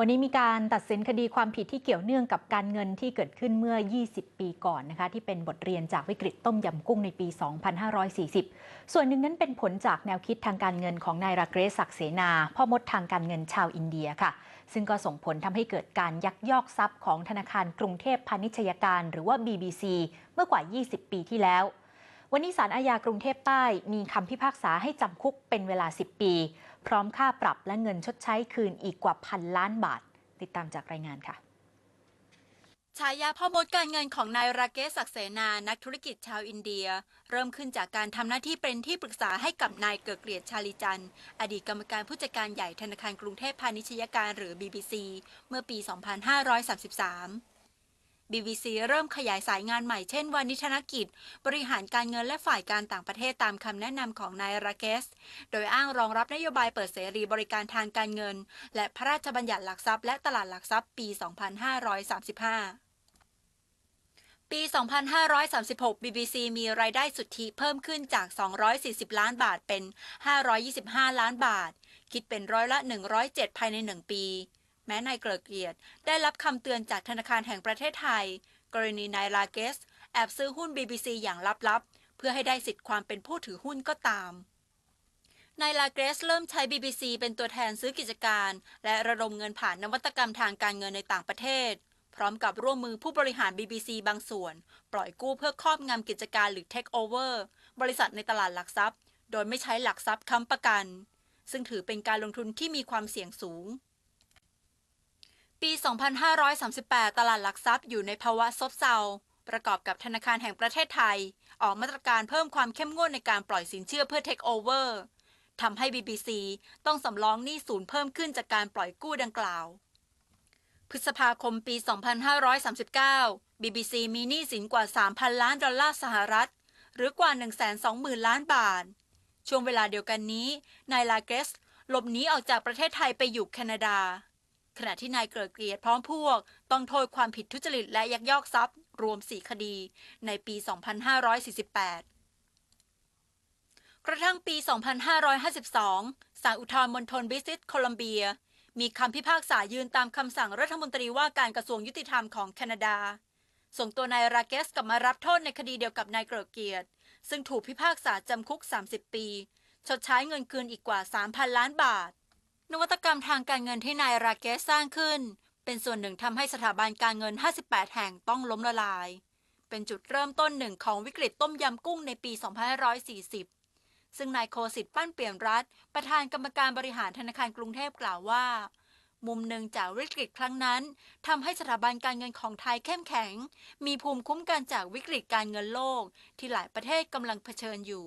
วันนี้มีการตัดสินคดีความผิดที่เกี่ยวเนื่องกับการเงินที่เกิดขึ้นเมื่อ 20 ปีก่อนนะคะที่เป็นบทเรียนจากวิกฤตต้มยำกุ้งในปี 2540 ส่วนหนึ่งนั้นเป็นผลจากแนวคิดทางการเงินของนายราเกรศักดิ์เสนา พ่อมดทางการเงินชาวอินเดียค่ะ ซึ่งก็ส่งผลทำให้เกิดการยักยอกทรัพย์ของธนาคารกรุงเทพพาณิชยการ หรือว่า BBC เมื่อกว่า 20 ปีที่แล้ว วันนี้ศาลอาญากรุงเทพใต้มีคำพิพากษาให้จำคุกเป็นเวลา 10 ปี พร้อมค่าปรับและเงินชดใช้คืนอีกกว่าพันล้านบาท ติดตามจากรายงานค่ะฉายาพ่อมดการเงินของนายราเกสศักดิ์เสนานักธุรกิจชาวอินเดีย เริ่มขึ้นจากการทำหน้าที่เป็นที่ปรึกษาให้กับนายเกิดเกลียดชาลีจันอดีตกรรมการผู้จัดการใหญ่ธนาคารกรุงเทพพาณิชยการหรือ BBC เมื่อปี 2533 BBC เริ่มขยายสายงานใหม่เช่นวานิชนกิจ บริหารการเงินและฝ่ายการต่างประเทศตามคำแนะนำของนายราเกส โดยอ้างรองรับนโยบายเปิดเสรีบริการทางการเงิน และพระราชบัญญัติหลักทรัพย์และตลาดหลักทรัพย์ปี 2535ปี 2536 BBC มีรายได้สุทธิเพิ่มขึ้นจาก 240 ล้านบาทเป็น 525 ล้านบาท คิดเป็นร้อยละ 107 ภายใน 1 ปี แม้นายเกริกเกียรติได้รับคำเตือนจากธนาคารแห่งประเทศไทย กรณีนายลาเกส แอบซื้อหุ้น BBC อย่างลับๆ เพื่อให้ได้สิทธิ์ความเป็นผู้ถือหุ้นก็ตามนายลาเกสเริ่มใช้ BBC เป็นตัวแทนซื้อกิจการ และระดมเงินผ่านนวัตกรรมทางการเงินในต่างประเทศ พร้อมกับร่วมมือผู้บริหาร BBC บางส่วน ปล่อยกู้เพื่อครอบงำกิจการหรือ Take over บริษัทในตลาดหลักทรัพย์ โดยไม่ใช้หลักทรัพย์ค้ำประกัน ซึ่งถือเป็นการลงทุนที่มีความเสี่ยงสูง ปี 2538 ตลาดหลักทรัพย์อยู่ในภาวะซบเซา ประกอบกับธนาคารแห่งประเทศไทย ออกมาตรการเพิ่มความเข้มงวดในการปล่อยสินเชื่อเพื่อ Take over ทำให้ BBC ต้องสำรองหนี้ศูนย์เพิ่มขึ้นจากการปล่อยกู้ดังกล่าว พฤษภาคมปี 2539 BBC มีหนี้สินกว่า 3,000 ล้านดอลลาร์สหรัฐ หรือกว่า 120,000 ล้านบาท ช่วงเวลาเดียวกันนี้นายลาเกสหลบหนีออกจากประเทศไทยไปอยู่แคนาดา ขณะที่นายเกิดเกลียดพร้อมพวก ต้องโทษความผิดทุจริตและยักยอกทรัพย์ รวม 4 คดี ในปี 2548 กระทั่งปี 2552 ศาลอุทธรณ์มณฑลบริติชโคลัมเบีย มีคำพิพากษายืนตามคำสั่งรัฐมนตรีว่าการกระทรวงยุติธรรมของแคนาดา ส่งตัวนายราเกสกลับมารับโทษในคดีเดียวกับนายเกริกเกียรติ ซึ่งถูกพิพากษาจำคุก 30 ปี ชดใช้เงินคืนอีกกว่า 3,000 ล้านบาท นวัตกรรมทางการเงินที่นายราเกสสร้างขึ้น เป็นส่วนหนึ่งทำให้สถาบันการเงิน 58 แห่งต้องล้มละลาย เป็นจุดเริ่มต้นหนึ่งของวิกฤตต้มยำกุ้งในปี 2540 ซึ่งนายโคสิตปั้นเปลี่ยมรัฐ ประธานกรรมการบริหารธนาคารกรุงเทพกล่าวว่า มุมหนึ่งจากวิกฤตครั้งนั้นทำให้สถาบันการเงินของไทยเข้มแข็ง มีภูมิคุ้มกันจากวิกฤตการเงินโลก ที่หลายประเทศกำลังเผชิญอยู่